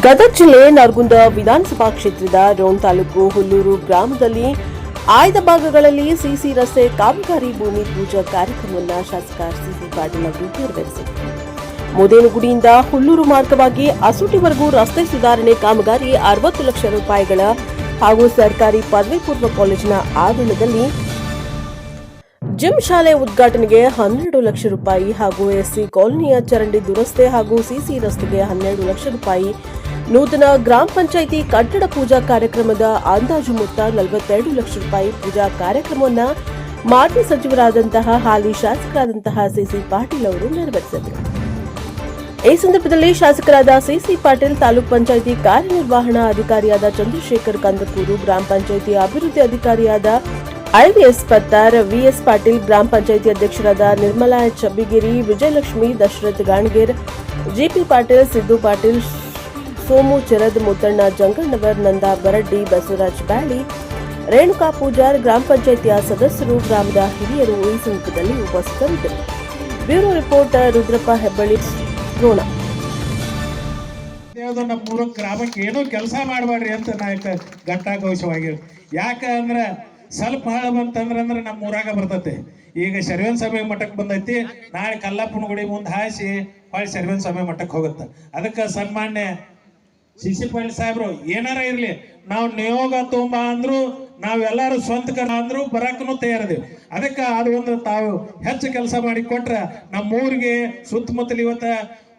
ಗದಗ ಜಿಲ್ಲೆ ನರಗುಂದ ವಿಧಾನಸಭಾ ಕ್ಷೇತ್ರದ ರೋಣ್ ತಾಲೂಕು ಹುಲ್ಲೂರು ಗ್ರಾಮದಲ್ಲಿ ಆಯ್ದ ಭಾಗಗಳಲ್ಲಿ ಸಿಸಿ ರಸ್ತೆ ಕಾಮಗಾರಿ ಭೂಮಿ ಪೂಜಾ ಕಾರ್ಯಕ್ರಮವನ್ನು ಶಾಸಕ ಸಿಸಿ ಪಾಟೀಲ್ ಅವರು ನೆರವೇರಿಸಿದರು. ಮುದೇನಗುಡಿಯಿಂದ ಹುಲ್ಲೂರು ಮಾರ್ಗವಾಗಿ ಅಸೂಟಿವರೆಗೂ ರಸ್ತೆ ಸುಧಾರಣೆ ಕಾಮಗಾರಿ ಅರವತ್ತು ಲಕ್ಷ ರೂಪಾಯಿಗಳ ಹಾಗೂ ಸರ್ಕಾರಿ ಪದವಿ ಪೂರ್ವ ಕಾಲೇಜಿನ ಆವರಣದಲ್ಲಿ ಜಿಮ್ ಶಾಲೆ ಉದ್ಘಾಟನೆಗೆ ಹನ್ನೆರಡು ಲಕ್ಷ ರೂಪಾಯಿ ಹಾಗೂ ಎಸ್ಸಿ ಕಾಲೋನಿಯ ಚರಂಡಿ ದುರಸ್ತಿ ಹಾಗೂ ಸಿಸಿ ರಸ್ತೆಗೆ ಹನ್ನೆರಡು ಲಕ್ಷ ರೂಪಾಯಿ ನೂತನ ಗ್ರಾಮ ಪಂಚಾಯಿತಿ ಕಟ್ಟಡ ಪೂಜಾ ಕಾರ್ಯಕ್ರಮದ ಅಂದಾಜು ಮೊತ್ತ ನಲವತ್ತೆರಡು ಲಕ್ಷ ರೂಪಾಯಿ ಪೂಜಾ ಕಾರ್ಯಕ್ರಮವನ್ನು ಮಾಜಿ ಸಚಿವರಾದಂತಹ ಹಾಲಿ ಶಾಸಕರಾದಂತಹ ಸಿಸಿ ಪಾಟೀಲ್ ಅವರು ನೆರವೇರಿಸಿದರು. ಈ ಸಂದರ್ಭದಲ್ಲಿ ಶಾಸಕರಾದ ಸಿಸಿ ಪಾಟೀಲ್, ತಾಲೂಕ್ ಪಂಚಾಯಿತಿ ಕಾರ್ಯನಿರ್ವಹಣಾ ಅಧಿಕಾರಿಯಾದ ಚಂದ್ರಶೇಖರ್ ಕಂದಕೂರು, ಗ್ರಾಮ ಪಂಚಾಯಿತಿ ಅಭಿವೃದ್ಧಿ ಅಧಿಕಾರಿಯಾದ ಐವಿಎಸ್ ಪತ್ತಾರ್, ವಿಎಸ್ ಪಾಟೀಲ್, ಗ್ರಾಮ ಪಂಚಾಯಿತಿ ಅಧ್ಯಕ್ಷರಾದ ನಿರ್ಮಲಾ ಚಬ್ಬಿಗಿರಿ, ವಿಜಯಲಕ್ಷ್ಮಿ, ದಶರಥ್ ಗಾಣಗೇರ್ ಜಿಪಿ ಪಾಟೀಲ್, ಸಿದ್ದು ಪಾಟೀಲ್ ಸೋಮು, ಚರದ್, ಮುತ್ತಣ್ಣ, ಜಂಗಣ್ಣವರ್, ನಂದಾ ಬರಡ್ಡಿ, ಬಸವರಾಜ್ ಬ್ಯಾಳಿ, ರೇಣುಕಾ ಪೂಜಾರ್, ಗ್ರಾಮ ಪಂಚಾಯಿತಿಯ ಸದಸ್ಯರು, ಗ್ರಾಮದ ಹಿರಿಯರು ಈ ಸಂದರ್ಭದಲ್ಲಿ ಉಪಸ್ಥಿತರಿದ್ದರು. Bureau reporter Rudrappa Hebballi, Ron. ಯಾವ್ದು ನಮ್ಮ ಮೂರು ಗ್ರಾಮಕ್ಕೆ ಏನೋ ಕೆಲಸ ಮಾಡಬೇಡ್ರಿ ಅಂತ ನಾಯಕ ಘಟ್ಟಾಘೋಷವಾಗಿ. ಯಾಕ ಅಂದ್ರೆ ಸ್ವಲ್ಪ ಹಾಳ ಬಂತಂದ್ರೆ ಅಂದ್ರೆ ನಮ್ಮ ಊರಾಗ ಬರ್ತೈತಿ. ಈಗ ಶರ್ವೇನ್ ಸಭೆ ಮಠಕ್ಕೆ ಬಂದೈತಿ, ನಾಳೆ ಕಲ್ಲಪ್ಪನ ಗುಡಿ ಮುಂದೆ ಹಾಸಿ ಹೊಳ್ಳಿ ಶರ್ವೇನ್ ಸಭೆ ಮಠಕ್ಕೆ ಹೋಗುತ್ತೆ. ಅದಕ್ಕೆ ಸನ್ಮಾನ್ಯ ಶಿಶಿ ಪಾಟೀಲ್ ಸಾಹೇಬ್ರು, ಏನಾರ ಇರ್ಲಿ, ನಾವು ನಿಯೋಗ ತುಂಬಾ ಅಂದ್ರು, ನಾವೆಲ್ಲರೂ ಸ್ವಂತ ಕರ ಅಂದ್ರು ಬರಕ್ಕೂ ತಯಾರಿದೀವಿ. ಅದಕ್ಕೆ ಅದು ಒಂದು ತಾವು ಹೆಚ್ಚು ಕೆಲಸ ಮಾಡಿ ಕೊಟ್ರೆ ನಮ್ಮ ಊರಿಗೆ ಸುತ್ತಮುತ್ತಲು ಇವತ್ತ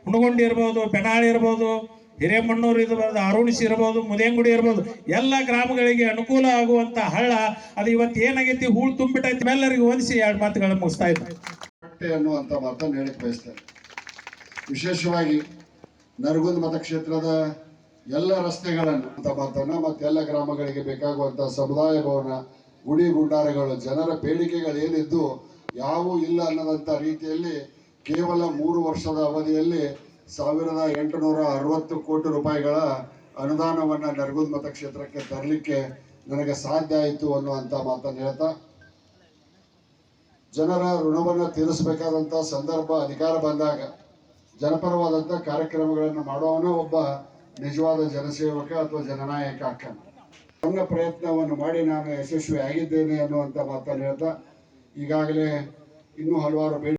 ಹುಣಗುಂಡಿ ಇರ್ಬೋದು, ಬೆನಾಳಿ ಇರ್ಬೋದು, ಹಿರೇಮಣ್ಣೂರು ಇರ್ಬೋದು ಅರುಣಿಸಿ ಇರ್ಬೋದು ಮುದೇಂಗುಡಿ ಇರ್ಬೋದು, ಎಲ್ಲ ಗ್ರಾಮಗಳಿಗೆ ಅನುಕೂಲ ಆಗುವಂತ ಹಳ್ಳ, ಅದು ಇವತ್ತು ಏನಾಗೈತಿ, ಹೂಳು ತುಂಬಿಟ್ಟೈತಿ, ಎಲ್ಲರಿಗೂ ಹೊಂದಿಸಿ ಎರಡು ಮಾತುಗಳನ್ನ ಮುಗಿಸ್ತಾ ಇದ್ದಾರೆ ಅನ್ನುವಂಥ ಮಾತನ್ನು ಹೇಳಕ್ಕೆ ಬಯಸ್ತಾರೆ ವಿಶೇಷವಾಗಿ ನರಗುಂದ ಮತಕ್ಷೇತ್ರದ ಎಲ್ಲ ರಸ್ತೆಗಳನ್ನು ಅಂತ ಮಾತನ್ನ ಮತ್ತೆ ಎಲ್ಲ ಗ್ರಾಮಗಳಿಗೆ ಬೇಕಾಗುವಂತ ಸಮುದಾಯ ಭವನ, ಗುಡಿ ಗುಂಡಾರಗಳು, ಜನರ ಬೇಡಿಕೆಗಳು ಏನಿದ್ದು ಯಾವೂ ಇಲ್ಲ ಅನ್ನದಂತ ರೀತಿಯಲ್ಲಿ ಕೇವಲ ಮೂರು ವರ್ಷದ ಅವಧಿಯಲ್ಲಿ ಸಾವಿರದ ಎಂಟುನೂರ ಅರವತ್ತು ಕೋಟಿ ರೂಪಾಯಿಗಳ ಅನುದಾನವನ್ನ ನರಗುಂದ ಮತಕ್ಷೇತ್ರಕ್ಕೆ ತರಲಿಕ್ಕೆ ನನಗೆ ಸಾಧ್ಯ ಆಯಿತು ಅನ್ನುವಂಥ ಮಾತನ್ನು ಹೇಳ್ತಾ, ಜನರ ಋಣವನ್ನು ತೀರಿಸಬೇಕಾದಂತ ಸಂದರ್ಭ, ಅಧಿಕಾರ ಬಂದಾಗ ಜನಪರವಾದಂತ ಕಾರ್ಯಕ್ರಮಗಳನ್ನು ಮಾಡುವವನು ಒಬ್ಬ ನಿಜವಾದ ಜನಸೇವಕ ಅಥವಾ ಜನನಾಯಕ ಅಕ್ಕನ? ನನ್ನ ಪ್ರಯತ್ನವನ್ನು ಮಾಡಿ ನಾನು ಯಶಸ್ವಿ ಆಗಿದ್ದೇನೆ ಅನ್ನುವಂತ ಮಾತನ್ನು ಹೇಳ್ತಾ ಈಗಾಗಲೇ ಇನ್ನೂ ಹಲವಾರು